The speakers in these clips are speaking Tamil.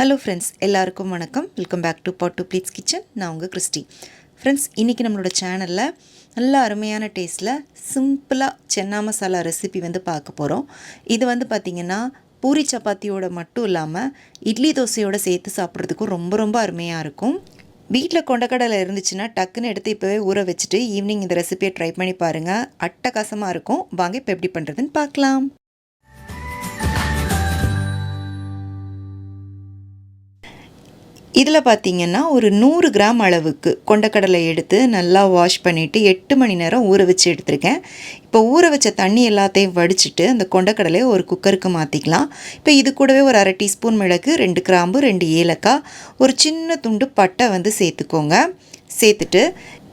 ஹலோ ஃப்ரெண்ட்ஸ் எல்லாருக்கும் வணக்கம். Welcome back to pot to plates kitchen நான் உங்கள் கிறிஸ்டி. ஃப்ரெண்ட்ஸ் இன்றைக்கி நம்மளோட சேனலில் நல்ல அருமையான டேஸ்ட்டில் சிம்பிளாக சென்னா மசாலா ரெசிபி வந்து பார்க்க போகிறோம் இது வந்து பார்த்திங்கன்னா பூரி சப்பாத்தியோட மட்டும் இல்லாமல் இட்லி தோசையோட சேர்த்து சாப்பிட்றதுக்கும் ரொம்ப ரொம்ப அருமையாக இருக்கும். வீட்டில் கொண்டக்கடலை இருந்துச்சுன்னா டக்குன்னு எடுத்து இப்போவே ஊற வச்சுட்டு ஈவினிங் இந்த ரெசிபியை ட்ரை பண்ணி பாருங்கள் அட்டகாசமாக இருக்கும். வாங்க இப்போ எப்படி பண்ணுறதுன்னு பார்க்கலாம். இதில் பார்த்தீங்கன்னா ஒரு நூறு கிராம் அளவுக்கு கொண்டக்கடலை எடுத்து நல்லா வாஷ் பண்ணிவிட்டு எட்டு மணி நேரம் ஊற வச்சு எடுத்திருக்கேன். இப்போ ஊற வச்ச தண்ணி எல்லாத்தையும் வடிச்சிட்டு அந்த கொண்டக்கடலையை ஒரு குக்கருக்கு மாற்றிக்கலாம் இப்போ இது கூடவே ஒரு அரை டீஸ்பூன் மிளகு ரெண்டு கிராம்பு ரெண்டு ஏலக்காய் ஒரு சின்ன துண்டு பட்டை வந்து சேர்த்துக்கோங்க. சேர்த்துட்டு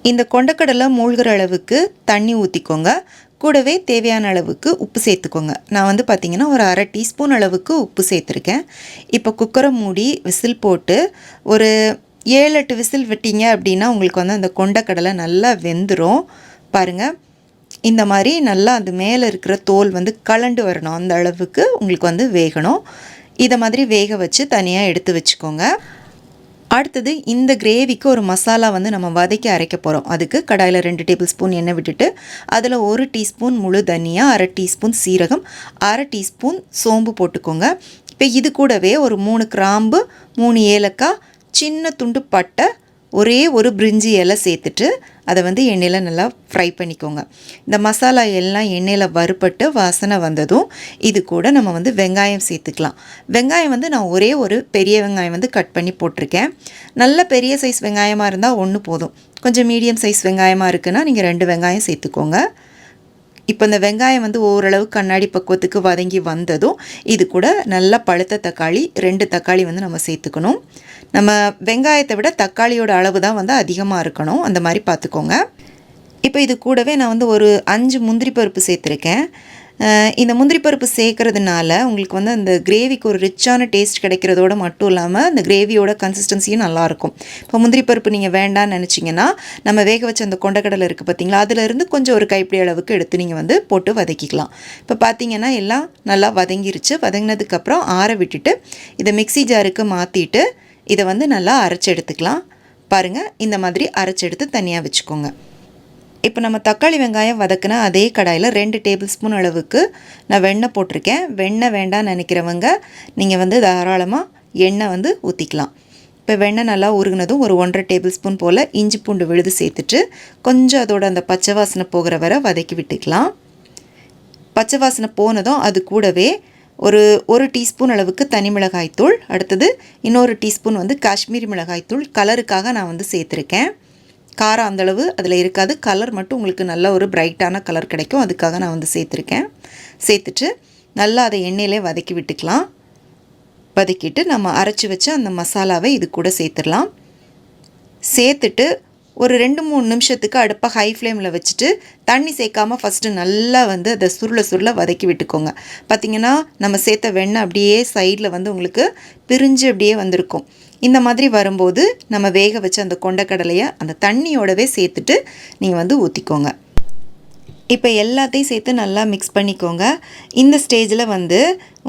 இந்த கொண்டக்கடலை மூழ்கிற அளவுக்கு தண்ணி ஊற்றிக்கோங்க கூடவே தேவையான அளவுக்கு உப்பு சேர்த்துக்கோங்க. நான் வந்து பார்த்திங்கன்னா ஒரு அரை டீஸ்பூன் அளவுக்கு உப்பு சேர்த்துருக்கேன். இப்போ குக்கரை மூடி விசில் போட்டு ஒரு ஏழு எட்டு விசில் விட்டீங்க அப்படின்னா உங்களுக்கு வந்து அந்த கொண்டக்கடலை நல்லா வெந்துடும் பாருங்கள் இந்த மாதிரி நல்லா அது மேலே இருக்கிற தோல் வந்து கலண்டு வரணும். அந்த அளவுக்கு உங்களுக்கு வந்து வேகணும். இதை மாதிரி வேக வச்சு தனியாக எடுத்து வச்சுக்கோங்க. அடுத்தது இந்த கிரேவிக்கு ஒரு மசாலா வந்து நம்ம வதக்கி அரைக்க போகிறோம் அதுக்கு கடாயில் ரெண்டு டேபிள் ஸ்பூன் எண்ணெய் விட்டுட்டு அதில் ஒரு டீஸ்பூன் முழு தனியாக அரை டீஸ்பூன் சீரகம் அரை டீஸ்பூன் சோம்பு போட்டுக்கோங்க. இப்போ இது கூடவே ஒரு மூணு கிராம்பு மூணு ஏலக்காய் சின்ன துண்டு பட்டை ஒரே ஒரு பிரிஞ்சி இலை சேர்த்துட்டு அதை வந்து எண்ணெயில் நல்லா ஃப்ரை பண்ணிக்கோங்க. இந்த மசாலா எல்லாம் எண்ணெயில் வறுபட்டு வாசனை வந்ததும் இது கூட நம்ம வந்து வெங்காயம் சேர்த்துக்கலாம். வெங்காயம் வந்து நான் ஒரே ஒரு பெரிய வெங்காயம் வந்து கட் பண்ணி போட்டிருக்கேன். நல்ல பெரிய சைஸ் வெங்காயமாக இருந்தால் ஒன்று போதும். கொஞ்சம் மீடியம் சைஸ் வெங்காயமாக இருக்குன்னா நீங்கள் ரெண்டு வெங்காயம் சேர்த்துக்கோங்க. இப்போ இந்த வெங்காயம் வந்து ஓரளவு கண்ணாடி பக்குவத்துக்கு வதங்கி வந்ததும் இது கூட நல்லா பழுத்த தக்காளி ரெண்டு தக்காளி வந்து நம்ம சேர்த்துக்கணும். நம்ம வெங்காயத்தை விட தக்காளியோட அளவு தான் வந்து அதிகமாக இருக்கணும். அந்த மாதிரி பார்த்துக்கோங்க. இப்போ இது கூடவே நான் வந்து ஒரு அஞ்சு முந்திரி பருப்பு சேர்த்துருக்கேன். இந்த முந்திரி பருப்பு சேர்க்கறதுனால உங்களுக்கு வந்து அந்த கிரேவிக்கு ஒரு ரிச்சான டேஸ்ட் கிடைக்கிறதோட மட்டும் இல்லாமல் அந்த கிரேவியோட கன்சிஸ்டன்சியும் நல்லாயிருக்கும். இப்போ முந்திரி பருப்பு நீங்கள் வேண்டாம்னு நினச்சிங்கன்னா நம்ம வேக வச்ச அந்த கொண்டக்கடலை இருக்குது பார்த்தீங்களா அதிலிருந்து கொஞ்சம் ஒரு கைப்பிடி அளவுக்கு எடுத்து நீங்கள் வந்து போட்டு வதக்கிக்கலாம். இப்போ பார்த்தீங்கன்னா எல்லாம் நல்லா வதங்கிருச்சு. வதங்கினதுக்கப்புறம் ஆற விட்டுட்டு இதை மிக்சி ஜாருக்கு மாற்றிட்டு இதை வந்து நல்லா அரைச்சி எடுத்துக்கலாம். பாருங்கள் இந்த மாதிரி அரைச்செடுத்து தனியாக வச்சுக்கோங்க. இப்போ நம்ம தக்காளி வெங்காயம் வதக்கின அதே கடாயில் ரெண்டு டேபிள் ஸ்பூன் அளவுக்கு நான் வெண்ணெய் போட்டிருக்கேன். வெண்ணெய் வேண்டாம்னு நினைக்கிறவங்க நீங்கள் வந்து தாராளமாக எண்ணெய் வந்து ஊற்றிக்கலாம் இப்போ வெண்ணெய் நல்லா உருகினதும் ஒரு ஒன்றரை டேபிள் ஸ்பூன் போல் இஞ்சி பூண்டு விழுது சேர்த்துட்டு கொஞ்சம் அதோட அந்த பச்சை வாசனை போகிற வரை வதக்கி விட்டுக்கலாம். பச்சை வாசனை போனதும் அது கூடவே ஒரு ஒரு டீஸ்பூன் அளவுக்கு தனி மிளகாய்த்தூள் அடுத்தது இன்னொரு டீஸ்பூன் வந்து காஷ்மீரி மிளகாய்த்தூள். கலருக்காக நான் வந்து சேர்த்துருக்கேன். காரம் அந்தளவு அதில் இருக்காது. கலர் மட்டும் உங்களுக்கு நல்ல ஒரு பிரைட்டான கலர் கிடைக்கும். அதுக்காக நான் வந்து சேர்த்துருக்கேன். சேர்த்துட்டு நல்லா அதை எண்ணெயிலே வதக்கி விட்டுக்கலாம். வதக்கிட்டு நம்ம அரைச்சி வச்ச அந்த மசாலாவை இது கூட சேர்த்துடலாம். சேர்த்துட்டு ஒரு ரெண்டு மூணு நிமிஷத்துக்கு அடுப்பை ஹை ஃப்ளேமில் வச்சுட்டு தண்ணி சேர்க்காமல் ஃபஸ்ட்டு நல்லா வந்து அதை சுருள சுருள வதக்கி விட்டுக்கோங்க. பார்த்திங்கன்னா நம்ம சேர்த்த வெண்ணெய் அப்படியே சைடில் வந்து உங்களுக்கு பிரிஞ்சு அப்படியே வந்திருக்கும். இந்த மாதிரி வரும்போது நம்ம வேக வச்ச அந்த கொண்டக்கடலையை அந்த தண்ணியோடவே சேர்த்துட்டு நீங்கள் வந்து ஊற்றிக்கோங்க இப்போ எல்லாத்தையும் சேர்த்து நல்லா மிக்ஸ் பண்ணிக்கோங்க. இந்த ஸ்டேஜில் வந்து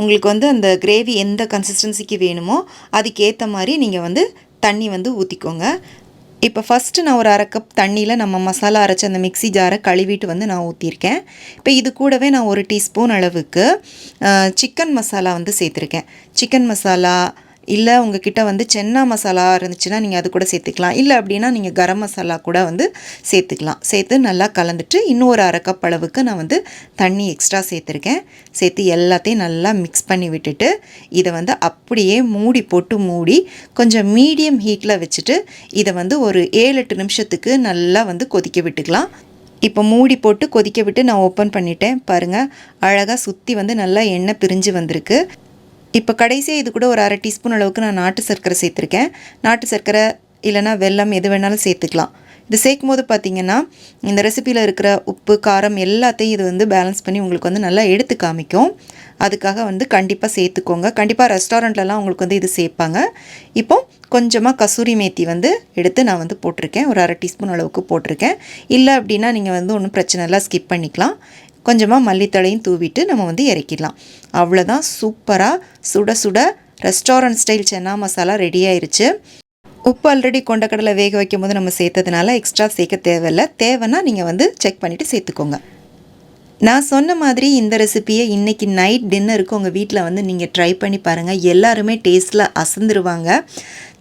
உங்களுக்கு வந்து அந்த கிரேவி எந்த கன்சிஸ்டன்சிக்கு வேணுமோ அதுக்கேற்ற மாதிரி நீங்கள் வந்து தண்ணி வந்து ஊற்றிக்கோங்க இப்போ ஃபஸ்ட்டு நான் ஒரு அரை கப் தண்ணியில் நம்ம மசாலா அரைச்ச அந்த மிக்சி ஜாரை கழுவிட்டு வந்து நான் ஊற்றிருக்கேன் இப்போ இது கூடவே நான் ஒரு டீஸ்பூன் அளவுக்கு சிக்கன் மசாலா வந்து சேர்த்துருக்கேன். சிக்கன் மசாலா இல்லை உங்ககிட்ட வந்து சென்னா மசாலா இருந்துச்சுன்னா நீங்கள் அது கூட சேர்த்துக்கலாம். இல்லை அப்படின்னா நீங்கள் கரம் மசாலா கூட வந்து சேர்த்துக்கலாம். சேர்த்து நல்லா கலந்துட்டு இன்னும் ஒரு அரை கப் அளவுக்கு நான் வந்து தண்ணி எக்ஸ்ட்ரா சேர்த்துருக்கேன். சேர்த்து எல்லாத்தையும் நல்லா மிக்ஸ் பண்ணி விட்டுட்டு இதை வந்து அப்படியே மூடி போட்டு மூடி கொஞ்சம் மீடியம் ஹீட்டில் வச்சுட்டு இதை வந்து ஒரு ஏழு எட்டு நிமிஷத்துக்கு நல்லா வந்து கொதிக்க விட்டுக்கலாம். இப்போ மூடி போட்டு கொதிக்க விட்டு நான் ஓப்பன் பண்ணிட்டேன். பாருங்கள் அழகாக சுற்றி வந்து நல்லா எண்ணெய் பிரிஞ்சு வந்திருக்கு. இப்போ கடைசியாக இது கூட ஒரு அரை டீஸ்பூன் அளவுக்கு நான் நாட்டு சர்க்கரை சேர்த்துருக்கேன். நாட்டு சர்க்கரை இல்லைனா வெல்லம் எது வேணாலும் சேர்த்துக்கலாம். இது சேர்க்கும் போது பார்த்திங்கன்னா இந்த ரெசிப்பியில் இருக்கிற உப்பு காரம் எல்லாத்தையும் இது வந்து பேலன்ஸ் பண்ணி உங்களுக்கு வந்து நல்லா எடுத்து காமிக்கும். அதுக்காக வந்து கண்டிப்பாக சேர்த்துக்கோங்க. கண்டிப்பாக ரெஸ்டாரண்ட்லலாம் உங்களுக்கு வந்து இது சேர்ப்பாங்க. இப்போ கொஞ்சமாக கசூரி மேத்தி வந்து எடுத்து நான் வந்து போட்டிருக்கேன். ஒரு அரை டீஸ்பூன் அளவுக்கு போட்டிருக்கேன். இல்லை அப்படின்னா நீங்கள் வந்து ஒன்றும் பிரச்சனை இல்லை. ஸ்கிப் பண்ணிக்கலாம். கொஞ்சமாக மல்லித்தழையும் தூவிட்டு நம்ம வந்து இறக்கிடலாம். அவ்வளோதான் சூப்பராக சுட சுட restaurant style chana masala ready ஆயிருச்சு. உப்பு ஆல்ரெடி கொண்டக்கடலை வேக வைக்கும் போது நம்ம சேர்த்ததுனால எக்ஸ்ட்ரா சேர்க்க தேவையில்லை. தேவைன்னா நீங்கள் வந்து செக் பண்ணிவிட்டு சேர்த்துக்கோங்க. நான் சொன்ன மாதிரி இந்த ரெசிப்பியை இன்றைக்கி நைட் டின்னருக்கு உங்கள் வீட்டில் வந்து நீங்கள் ட்ரை பண்ணி பாருங்கள் எல்லாருமே டேஸ்ட்டில் அசந்துருவாங்க.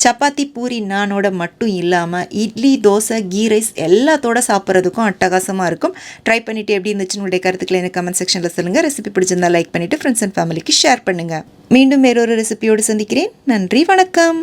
சப்பாத்தி பூரி நானோட மட்டும் இல்லாமல் இட்லி தோசை கீ ரைஸ் எல்லாத்தோட சாப்பிட்றதுக்கும் அட்டகாசமாக இருக்கும். ட்ரை பண்ணிவிட்டு எப்படி இருந்துச்சுன்னு உங்களுடைய கருத்துக்களை எனக்கு கமெண்ட் செக்ஷனில் சொல்லுங்கள் ரெசிபி பிடிச்சிருந்தா லைக் பண்ணிவிட்டு ஃப்ரெண்ட்ஸ் அண்ட் ஃபேமிலிக்கு ஷேர் பண்ணுங்கள் மீண்டும் வேறொரு ரெசிபியோடு சந்திக்கிறேன். நன்றி வணக்கம்.